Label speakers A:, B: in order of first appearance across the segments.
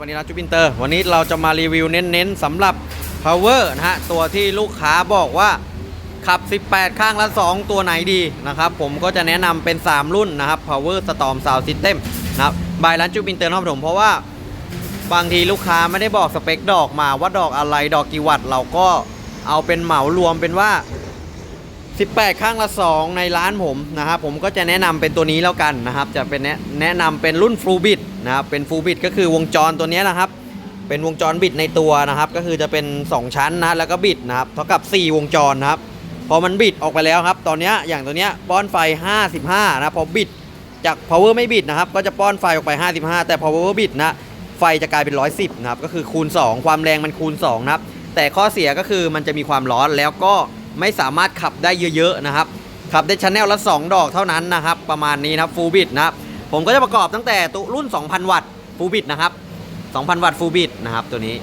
A: วันนี้ร้านจูปินเตอร์วันนี้เราจะมารีวิวเน้นๆสำหรับ power นะฮะตัวที่ลูกค้าบอกว่าขับ 18 ข้างละ 2 ตัวไหนดีนะครับผมก็จะแนะนำเป็น 3 รุ่นนะครับ power storm sound system นะครับบายร้านจูปินเตอร์นะครับผมเพราะว่าบางทีลูกค้าไม่ได้บอกสเปคดอกมาว่าดอกอะไรดอกกี่วัตต์เราก็เอาเป็นเหมารวมเป็นว่า 18 ข้างละ 2 ในร้านผมนะครับผมก็จะแนะนำเป็นตัวนี้แล้วกันนะครับจะเป็นแนะแนะนำเป็นรุ่น Full Bit นะครับเป็น Full Bit ก็คือวงจรตัวนี้นะครับ เป็นวงจรบิดในตัวนะครับ ก็คือจะเป็น 2 ชั้นนะแล้วก็บิดนะครับเท่ากับ 4 วงจรนะครับพอมันบิดออกไปแล้วครับ ตอนนี้อย่างตัวเนี้ยป้อนไฟ 55 นะพอบิดจาก power ไม่บิดนะครับ ก็จะป้อนไฟออกไป 55 แต่ power บิดนะไฟจะกลายเป็น 110 นะครับ ก็คือคูณ 2 ความแรงมันคูณ 2 นะครับ แต่ข้อเสียก็คือมันจะมีความร้อนแล้วก็ไม่สามารถขับได้เยอะๆนะครับขับได้ชัแนลละ 2 ดอกเท่านั้นนะครับ ประมาณนี้นะครับฟูลบิดนะครับ ผมก็จะประกอบตั้งแต่ตัวรุ่น 2,000 วัตต์ฟูลบิดนะครับ 2,000 วัตต์ฟูลบิดนะครับตัวนี้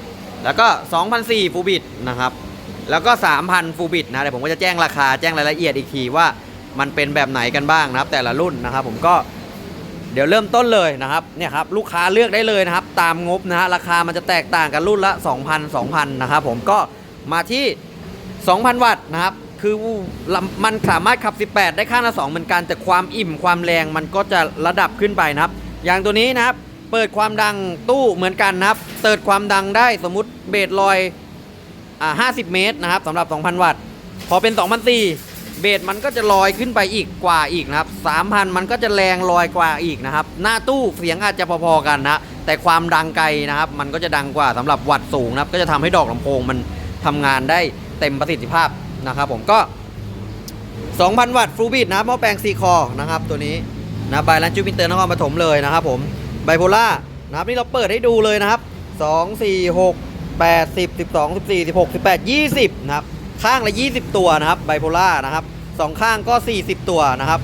A: แล้วก็2,400ฟูลบิดนะครับ แล้วก็ 3,000ฟูลบิดนะเดี๋ยวผมก็จะแจ้งราคาแจ้งรายละเอียดอีกทีว่ามันเป็นแบบไหนกันบ้างนะครับ แต่ละรุ่นนะครับ ผมก็เดี๋ยวเริ่มต้นเลยนะครับเนี่ยครับลูกค้าเลือกได้เลยนะครับ ตามงบนะฮะราคามันจะแตกต่างกันรุ่นละ 2,000 2,000นะครับผมก็มาที่ 2,000 วัตต์นะครับ คือมันสามารถขับ 18 ได้ข้างละ2เหมือนกัน แต่ความอิ่มความแรงมันก็จะระดับขึ้นไปนะครับ อย่างตัวนี้นะครับ เปิดความดังตู้เหมือนกันนะครับเปิดความดังได้สมมุติเบสลอยอ่า50 เมตรนะครับสำหรับ 2,000 วัตต์ พอเป็น 2,004เบสมันก็จะลอยขึ้นไปอีกกว่าอีกนะครับ 3,000 มันก็จะแรงลอยกว่าอีกนะครับ หน้าตู้เสียงอาจจะพอๆกันนะ แต่ความดังไกลนะครับ มันก็จะดังกว่าสำหรับวัตต์สูงนะครับ ก็จะทำให้ดอกลำโพงมันทำงานได้เต็มประสิทธิภาพ นะครับผมก็ 2,000 วัตต์ฟูบิดนะครับหม้อแปลงซีคอนะครับตัวนี้นะใบายลันจูปินเตอร์นครปฐมเลยนะครับผมไบโพล่านะครับนี่เราเปิดให้ดูเลยนะครับ 2 4 6 8 10 12 14 16 18 20นะครับข้างละ 20 ตัวนะครับไบโพล่านะครับสองข้างก็ 40 ตัวนะครับ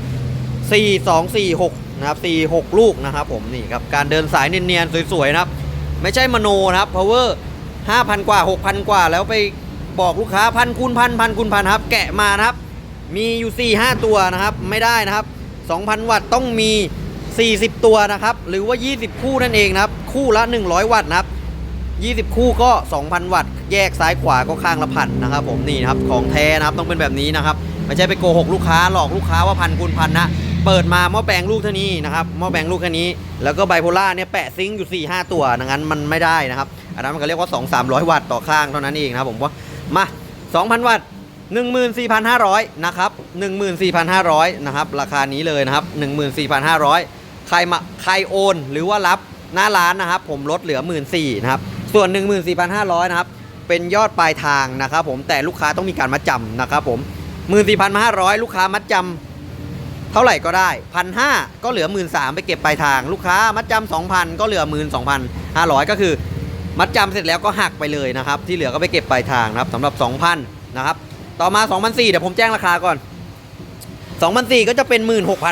A: 4 2 4 6นะครับ4 6 ลูกนะครับผมนี่ครับการเดินสายเนียนๆสวยๆนะครับ ไม่ใช่มโนนะครับ power 5,000 กว่า 6,000 กว่าแล้วไป บอกลูกค้าพันคูณพันพันคูณพันครับ แกะมานะครับ มีอยู่4 5ตัวนะครับ ไม่ได้นะครับ 2,000 วัตต์ต้องมี 40 ตัวนะครับ หรือว่า 20 คู่นั่นเองนะครับ คู่ละ 100 วัตต์นะครับ 20 คู่ก็ 2,000 วัตต์ แยกซ้ายขวาก็ข้างละพันนะครับผมนี่นะครับของแท้นะครับต้องเป็นแบบนี้นะครับไม่ใช่ไปโกหกลูกค้าหลอกลูกค้าว่าพันคูณพันนะเปิดมาหม้อแปลงลูกเท่านี้นะครับหม้อแปลงลูกแค่นี้ แล้วก็ไบโพล่าเนี่ยแปะซิงค์อยู่4 5ตัวดังนั้นมันไม่ได้นะครับ อันนั้นมันก็เรียกว่า 2 300 วัตต์ต่อข้างเท่านั้นเองนะครับผมว่า มา 2,000 วัตต์14,500 นะครับ 14,500 นะครับ ราคานี้เลยนะครับ 14,500 ใครมาใครโอนหรือว่ารับหน้าร้านนะครับ ผมลดเหลือ 14,000นะครับ ส่วน 14,500 นะครับ เป็นยอดปลายทางนะครับผม แต่ลูกค้าต้องมีการมัดจำนะครับผม 14,500 ลูกค้ามัดจำเท่าไหร่ก็ได้ 1,500 ก็เหลือ 13,000ไปเก็บปลายทาง ลูกค้ามัดจำ2,000 ก็เหลือ 12,500 ก็คือ มัดจำเสร็จแล้วก็หักไปเลยนะครับ ที่เหลือก็ไปเก็บปลายทางนะครับสำหรับ 2,000นะครับ ต่อมา2,400เดี๋ยวผมแจ้งราคาก่อน2,400ก็จะเป็น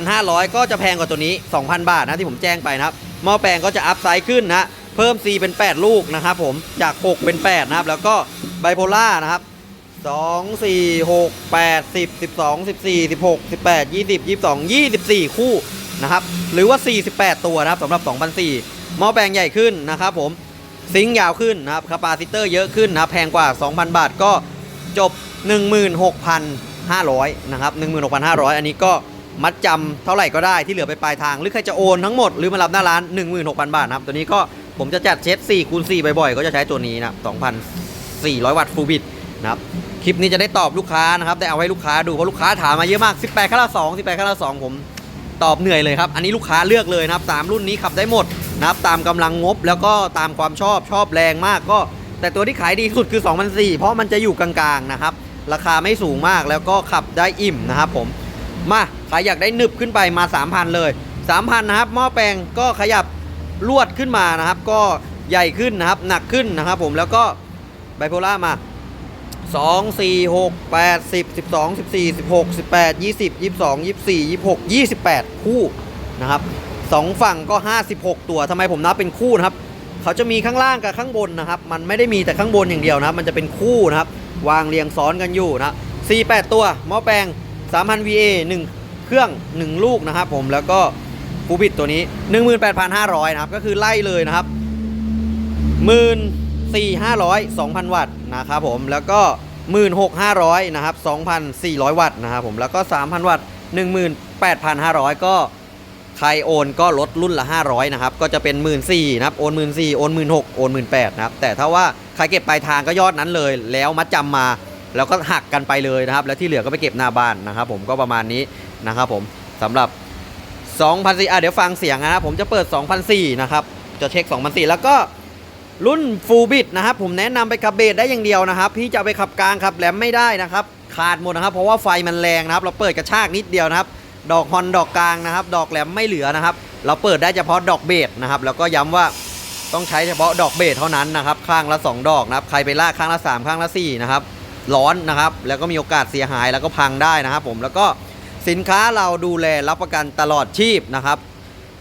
A: 16,500 ก็จะแพงกว่าตัวนี้ 2,000 บาทนะที่ผมแจ้งไปนะครับหม้อแปลงก็จะอัพไซด์ขึ้นนะเพิ่ม C เป็น 8 ลูกนะครับผมจาก 6 เป็น 8 นะครับ แล้วก็ไบโพล่านะครับ 2 4 6 8 10 12 14 16 18 20 22 24 คู่นะครับ หรือว่า 48 ตัวนะครับสำหรับ2,400หม้อแปลงใหญ่ขึ้นนะครับผม ซิงค์ยาวขึ้นนะครับคาปาซิเตอร์เยอะขึ้นนะครับแพงกว่า 2,000 บาทก็จบ 16,500นะครับ16,500 อันนี้ก็มัดจำเท่าไหร่ก็ได้ที่เหลือไปปลายทาง หรือใครจะโอนทั้งหมดหรือมารับหน้าร้าน 16,000 บาทนะครับตัวนี้ก็ผมจะจัดเช็ด4คูณ4บ่อยๆ ก็จะใช้ตัวนี้นะ2,400 วัตต์ฟูบิตนะครับคลิปนี้จะได้ตอบลูกค้านะครับได้เอาให้ลูกค้าดูเพราะลูกค้าถามมาเยอะมาก 18ข้าละ2 18ข้าละ2ผม ตอบเหนื่อยเลยครับ อันนี้ลูกค้าเลือกเลยนะครับสามรุ่นนี้ขับได้หมดนะครับตามกำลังงบแล้วก็ตามความชอบชอบแรงมากก็ แต่ตัวที่ขายดีสุดคือ2,004เพราะมันจะอยู่กลางๆนะครับ ราคาไม่สูงมากแล้วก็ขับได้อิ่มนะครับผมมาใครอยากได้นึบขึ้นไปมา 3,000 เลย 3,000นะครับหม้อแปลงก็ขยับลวดขึ้นมานะครับ ก็ใหญ่ขึ้นนะครับ หนักขึ้นนะครับผมแล้วก็ไบโพล่ามา 2 4 6 8 10 12 14 16 18 20 22 24 26 28คู่นะครับสองฝั่งก็56ตัวทำไมผมนับเป็นคู่นะครับ เขาจะมีข้างล่างกับข้างบนนะครับ มันไม่ได้มีแต่ข้างบนอย่างเดียวนะครับมันจะเป็นคู่นะครับ วางเรียงซ้อนกันอยู่นะ48ตัวหม้อแปลง3,000 VA 1เครื่อง1ลูกนะครับผมแล้วก็ฟูบิดตัวนี้18,500นะครับก็คือไล่เลยนะครับหมื่น สี่ห้าร้อยสองพันวัตต์นะครับผมแล้วก็หมื่นหกห้าร้อยนะครับสองพันสี่ร้อยวัตต์นะครับผมแล้วก็สามพันวัตต์หนึ่งหมื่นแปดพันห้าร้อยก็ใครโอนก็ลดรุ่นละ 500นะครับก็จะเป็น 1 4ื่นนะครับโอนหมื่นสี่โอนหมื่นหกโอนหมื่นแปดนะครับแต่ถ้าว่าใครเก็บปลายทางก็ยอดนั้นเลย แล้วมัดจำมาแล้วก็หักกันไปเลยนะครับ แล้วที่เหลือก็ไปเก็บหน้าบ้านนะครับผมก็ประมาณนี้นะครับผมสำหรับ2,004อะเดี๋ยวฟังเสียงนะครับผมจะเปิด2,004นะครับจะเช็ค2,004แล้วก็ รุ่นฟูลบิดนะครับผมแนะนำไปขับเบสได้อย่างเดียวนะครับ พี่จะไปขับกลางขับแหลมไม่ได้นะครับ ขาดหมดนะครับ เพราะว่าไฟมันแรงนะครับ เราเปิดกระชากนิดเดียวนะครับ ดอกฮอนดอกกลางนะครับ ดอกแหลมไม่เหลือนะครับ เราเปิดได้เฉพาะดอกเบสนะครับ แล้วก็ย้ำว่าต้องใช้เฉพาะดอกเบสเท่านั้นนะครับ ข้างละ 2 ดอกนะครับ ใครไปลากข้างละ 3 ข้างละ4นะครับ ร้อนนะครับ แล้วก็มีโอกาสเสียหายแล้วก็พังได้นะครับ ผม แล้วก็สินค้าเราดูแลรับประกันตลอดชีพนะครับ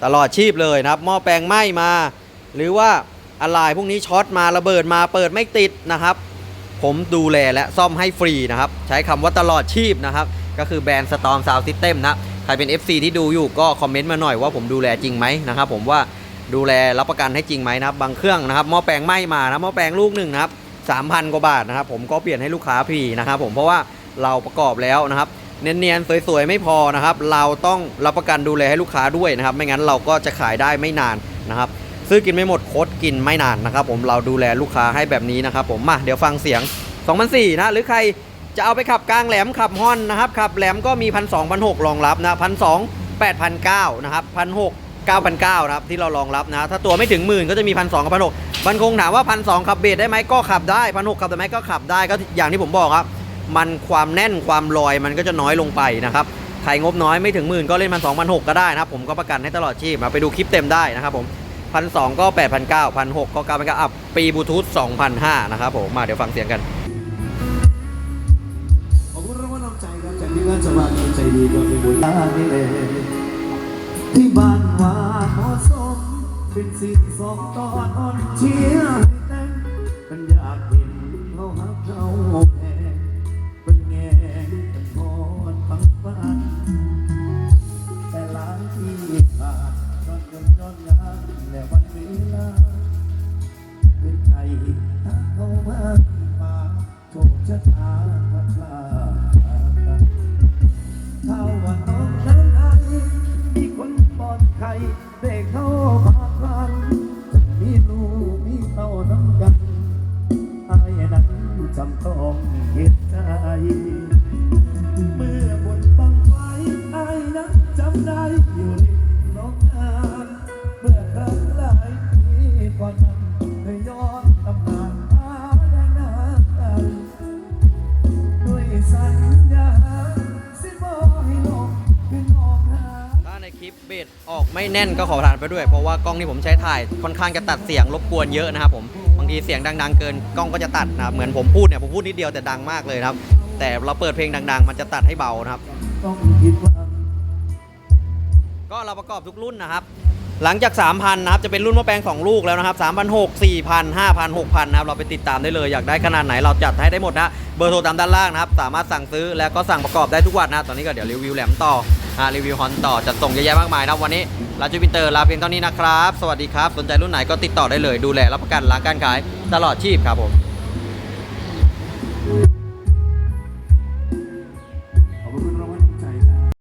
A: ตลอดชีพเลยนะครับ หม้อแปลงไหม้มา หรือว่า อะไรพวกนี้ช็อตมาระเบิดมาเปิดไม่ติดนะครับ ผมดูแลและซ่อมให้ฟรีนะครับ ใช้คำว่าตลอดชีพนะครับ ก็คือแบรนด์ Storm Sound System นะใครเป็น FC ที่ดูอยู่ก็คอมเมนต์มาหน่อยว่าผมดูแลจริงไหมนะครับผมว่าดูแลรับประกันให้จริงไหมนะครับ บางเครื่องนะครับหม้อแปลงไหม้มานะหม้อแปลงลูกหนึ่งนะครับ3,000กว่าบาทนะครับ ผมก็เปลี่ยนให้ลูกค้าฟรีนะครับผมเพราะว่าเราประกอบแล้วนะครับเนียนๆสวยๆไม่พอนะครับ เราต้องรับประกันดูแลให้ลูกค้าด้วยนะครับ ไม่งั้นเราก็จะขายได้ไม่นานนะครับ ซื้อกินไม่หมดโคตรกินไม่นานนะครับผมเราดูแลลูกค้าให้แบบนี้นะครับผมมาเดี๋ยวฟังเสียง2004นะหรือใครจะเอาไปขับกลางแหลมขับฮอนนะครับขับแหลมก็มีพันสองพันหรองรับนะพันสองแปดพันเก้านะครับพันหกเก้าพันเก้านะครับที่เรารองรับนะถ้าตัวไม่ถึงหมื่นก็จะมีพันสองกับพันหกมันคงถามว่าพันสองขับเบสได้ไหมก็ขับได้พันหกขับได้ไหมก็ขับได้ก็อย่างที่ผมบอกครับ มันความแน่นความลอยมันก็จะน้อยลงไปนะครับใครงบน้อยไม่ถึงหมื่นก็เล่นพันสองพันหกก็ได้นะครับผมก็ประกันให้ตลอดชีพมาไปดูคลิปเต็มได้นะครับผม พันสองก็แปดพันเก้าพันหกก็เก้าพันเก้าอัพปีบลูทูธสองพันห้านะครับผม มาเดี๋ยวฟังเสียงกัน
B: ขอบคุณรางวัลน้ำใจครับจากที่งานสมาคมใจดีก็เป็นบุญตานี่เลยที่บ้านว่าเหมาะสมเป็นสิ่งสองตอนอ่อนเชียร์ให้แต่งมันอยากเห็นเขาหักเขา นเงินย้อนงานและวันเวลาเป็นไทยท้าเข้ามามาโชคชะตาพัดพลาถ้าวันน้องนั้นไอมีคนปลอดใครได้เข้า ไม่
A: แน่นก็ขอประทานไปด้วย เพราะว่ากล้องที่ผมใช้ถ่ายค่อนข้างจะตัดเสียงรบกวนเยอะนะครับผมบางทีเสียงดัง ๆ เกินกล้องก็จะตัดนะครับเหมือนผมพูดเนี่ยผมพูดนิดเดียวแต่ดังมากเลยครับ แต่เราเปิดเพลงดัง ๆ มันจะตัดให้เบานะครับ ก็เราประกอบทุกรุ่นนะครับ หลังจาก 3,000นะครับจะเป็นรุ่นม้อแปลง2 ลูกแล้วนะครับ3,600 4,000 5,000 6,000นะครับเราไปติดตามได้เลยอยากได้ขนาดไหนเราจัดให้ได้หมดนะเบอร์โทรตามด้านล่างนะครับสามารถสั่งซื้อแล้วก็สั่งประกอบได้ทุกวันนะตอนนี้ก็เดี๋ยวรีวิวแหลมต่ออ่ารีวิวฮอนต่อจัดส่งเยอะแยะมากมายนะวันนี้ลาจูปินเตอร์ลาเพียงเท่านี้นะครับสวัสดีครับ สนใจรุ่นไหนก็ติดต่อได้เลยดูแลรับประกันร้านการขายตลอดชีพครับผม